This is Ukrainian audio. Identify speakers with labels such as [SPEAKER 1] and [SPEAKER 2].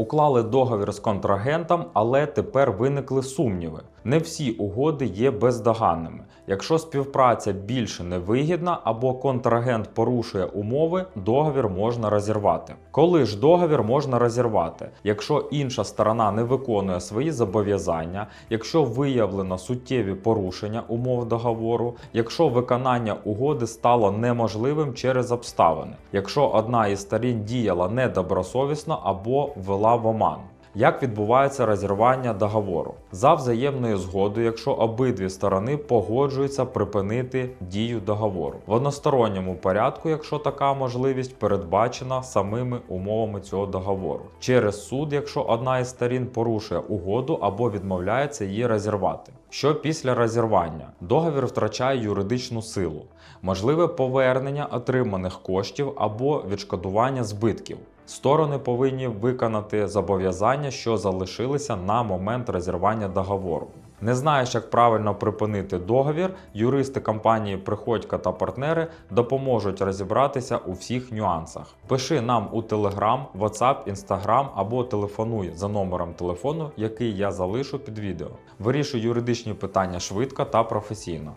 [SPEAKER 1] Уклали договір з контрагентом, але тепер виникли сумніви. Не всі угоди є бездоганними. Якщо співпраця більше не вигідна або контрагент порушує умови, договір можна розірвати. Коли ж договір можна розірвати? Якщо інша сторона не виконує свої зобов'язання, якщо виявлено суттєві порушення умов договору, якщо виконання угоди стало неможливим через обставини, якщо одна із сторін діяла недобросовісно або ввела в оман. Як відбувається розірвання договору? За взаємною згодою, якщо обидві сторони погоджуються припинити дію договору. В односторонньому порядку, якщо така можливість передбачена самими умовами цього договору. Через суд, якщо одна із сторін порушує угоду або відмовляється її розірвати. Що після розірвання? Договір втрачає юридичну силу, можливе повернення отриманих коштів або відшкодування збитків. Сторони повинні виконати зобов'язання, що залишилися на момент розірвання договору. Не знаєш, як правильно припинити договір, юристи компанії Приходько та партнери допоможуть розібратися у всіх нюансах. Пиши нам у Telegram, WhatsApp, Instagram або телефонуй за номером телефону, який я залишу під відео. Вирішуй юридичні питання швидко та професійно.